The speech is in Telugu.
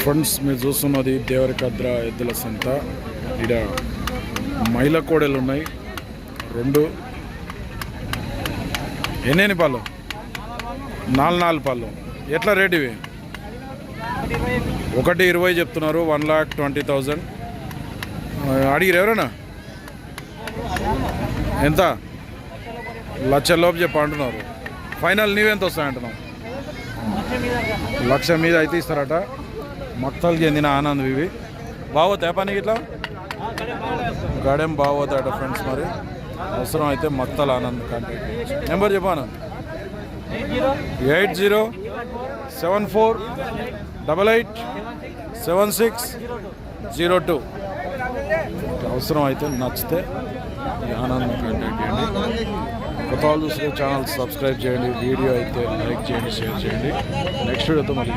ఫ్రెండ్స్ మీరు చూస్తున్నది దేవరకద్ర ఎద్దుల సంత. ఇక్కడ మైల కోడలు ఉన్నాయి. రెండు. ఎన్నెన్ని పాలు? నాలుగు నాలుగు పాలు. ఎట్లా రేట్ ఇవి? ఒకటి ఇరవై చెప్తున్నారు. One lakh twenty thousand. అడిగిరు ఎవరైనా ఎంత? లక్ష లోపు చెప్ప అంటున్నారు. ఫైనల్ నీవెంత వస్తాయంటున్నావు? లక్ష మీద అయితే ఇస్తారట. మొత్తాలు చెందిన ఆనంద్ ఇవి బాగోతాయి పని ఇట్లా? గడెం బాగోతాయట ఫ్రెండ్స్ మరి. అవసరం అయితే మొత్తాలు ఆనంద్ కాంటాక్ట్ నెంబర్ చెప్పాను eight zero seven four double eight seven six zero two. అవసరం అయితే నచ్చితే ఆనందం ఆనంద్ కాంటాక్ట్ చేయండి. కొత్త వాళ్ళు చూస్తే ఛానల్ సబ్స్క్రైబ్ చేయండి వీడియో అయితే లైక్ చేయండి షేర్ చేయండి. నెక్స్ట్ వీడియోతో మళ్ళీ